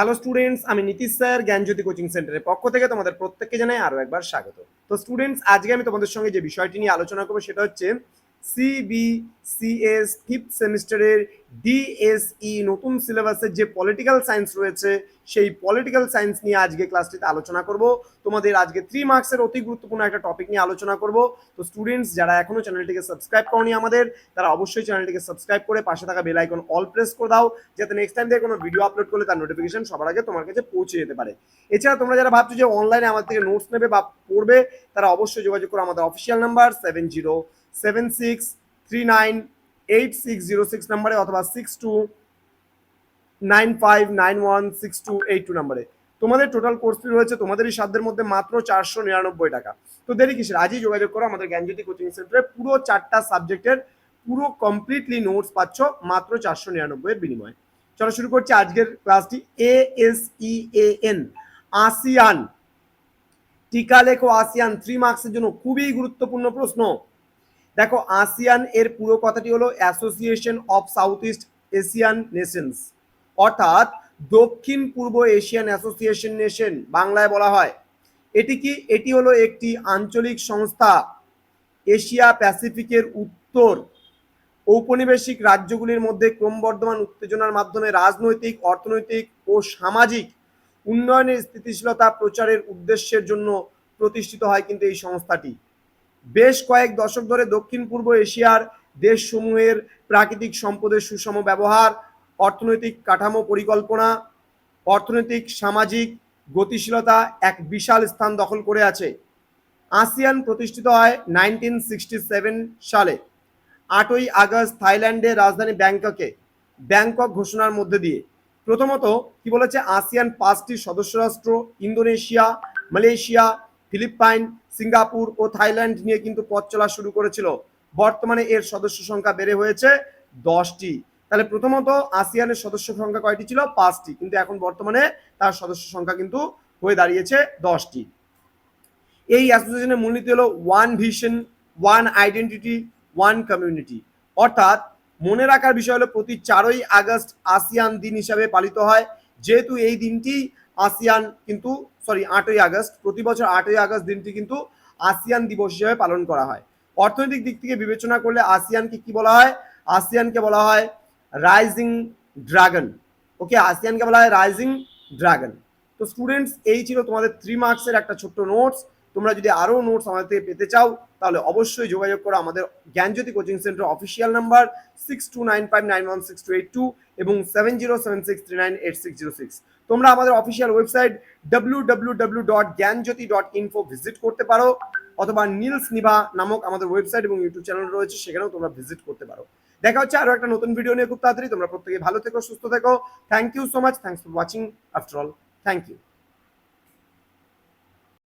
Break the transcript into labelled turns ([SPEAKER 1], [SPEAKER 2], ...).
[SPEAKER 1] Hello students আমি Nitish sir, জ্ঞানজ্যোতি coaching সেন্টারের পক্ষ থেকে তোমাদের প্রত্যেককে জানাই আরও একবার স্বাগত। তো স্টুডেন্টস আজকে আমি তোমাদের সঙ্গে যে বিষয়টি নিয়ে আলোচনা করব সেটা হচ্ছে সিবিসিএস ফিফথ সেমিস্টারের ডিএসই নতুন সিলেবাসের যে পলিটিক্যাল সায়েন্স রয়েছে, সেই পলিটিক্যাল সায়েন্স নিয়ে আজকে ক্লাসটিতে আলোচনা করব। তোমাদের আজকে থ্রি মার্কসের অতি গুরুত্বপূর্ণ একটা টপিক নিয়ে আলোচনা করব। তো স্টুডেন্টস যারা এখনও চ্যানেলটিকে সাবস্ক্রাইব করনি আমাদের, তারা অবশ্যই চ্যানেলটিকে সাবস্ক্রাইব করে পাশে থাকা বেল আইকন অল প্রেস করে দাও, যাতে নেক্সট টাইম থেকে কোনো ভিডিও আপলোড করলে তার নোটিফিকেশন সবার আগে তোমার কাছে পৌঁছে যেতে পারে। এছাড়া তোমরা যারা ভাবছ যে অনলাইনে আমার থেকে নোটস নেবে বা পড়বে, তারা অবশ্যই যোগাযোগ করো আমাদের official number seven zero seven six three nine eight six zero six নাম্বারে অথবা six two nine five nine one six two eight two নাম্বারে। তোমাদের টোটাল কোর্স ফি রয়েছে তোমাদেরই সাধ্যের মধ্যে মাত্র চারশো নিরানব্বই টাকা। তো দেরি কিসের? আজই যোগাযোগ করো, আমাদের জ্ঞানজ্যোতি কোচিং সেন্টারে পুরো চারটা সাবজেক্টের পুরো কমপ্লিটলি নোটস পাচ্ছ, মাত্র চারশো নিরানব্বই এর বিনিময়ে। চলো শুরু করছি আজকের ক্লাসটি A S E A N ASEAN টিকা লেখো আসিয়ান থ্রি মার্কসের জন্য খুবই গুরুত্বপূর্ণ প্রশ্ন। দেখো আসিয়ান এর পুরো কথাটি হলো association of south east Asian nations অর্থাৎ দক্ষিণ পূর্ব এশিয়ান অ্যাসোসিয়েশন নেশন বাংলায় বলা হয়। এটি কি? এটি হলো একটি আঞ্চলিক সংস্থা এশিয়া প্যাসিফিকের উত্তর। ঔপনিবেশিক রাজ্যগুলির মধ্যে ক্রমবর্ধমান উত্তেজনার মাধ্যমে রাজনৈতিক, অর্থনৈতিক ও সামাজিক উন্নয়নের স্থিতিশীলতা প্রচারের উদ্দেশ্যের জন্য প্রতিষ্ঠিত হয় কিন্তু এই সংস্থাটি। বেশ কয়েক দশক ধরে দক্ষিণ পূর্ব এশিয়ার দেশসমূহের প্রাকৃতিক সম্পদের সুষম ব্যবহার, অর্থনৈতিক কাঠামো পরিকল্পনা, অর্থনৈতিক, সামাজিক গতিশীলতা এক বিশাল স্থান দখল করে আছে। আসিয়ান প্রতিষ্ঠিত হয় নাইনটিন সালে। আটই আগস্ট থাইল্যান্ডের রাজধানী ব্যাংককে, ব্যাংকক ঘোষণার মধ্যে দিয়ে। প্রথমত কি বলেছে? আসিয়ান পাঁচটি সদস্য রাষ্ট্র ইন্দোনেশিয়া, মালয়েশিয়া ফিলিপাইন, সিঙ্গাপুর ও থাইল্যান্ড নিয়ে কিন্তু পথ চলা শুরু করেছিল। বর্তমানে এর সদস্য সংখ্যা বেড়ে হয়েছে দশটি। তাহলে প্রথমত আসিয়ানের সদস্য সংখ্যা কয়টি ছিল? পাঁচটি। কিন্তু এখন বর্তমানে তার সদস্য সংখ্যা কিন্তু হয়ে দাঁড়িয়েছে দশটি। এই অ্যাসোসিয়েশনের মূলনীতি হলো one vision one identity one community অর্থাৎ মনে রাখার বিষয় হলো প্রতি চারই আগস্ট আসিয়ান দিন হিসাবে পালিত হয়। যেহেতু এই দিনটি আসিয়ান কিন্তু সরি আটই আগস্ট। প্রতি বছর আটই আগস্ট দিনটি কিন্তু আসিয়ান দিবস হিসেবে পালন করা হয়। অর্থনৈতিক দিক থেকে বিবেচনা করলে আসিয়ানকে কি বলা হয়? আসিয়ানকে বলা হয় রাইজিং ড্রাগন ওকে আসিয়ানকে বলা হয় রাইজিং ড্রাগন তো স্টুডেন্টস এই ছিল তোমাদের থ্রি মার্কসের একটা ছোট্ট নোটস তোমরা যদি আরও নোটস আমাদের থেকে পেতে চাও, তাহলে অবশ্যই যোগাযোগ করো আমাদের Gyanjyoti coaching centre official number six two nine five nine one six two eight two এবং seven zero seven six three nine eight six zero six তোমরা আমাদের official website W W W dot Gyanjyoti dot info visit করতে পারো, অথবা Niels Nibha নামক আমাদের website এবং YouTube channel রয়েছে, সেখানেও তোমরা ভিজিট করতে পারো। দেখা হচ্ছে আরও একটা নতুন ভিডিও নিয়ে খুব তাড়াতাড়ি। তোমরা প্রত্যেকে ভালো থেকো, সুস্থ থেকো। Thank you so much thanks for watching after all thank you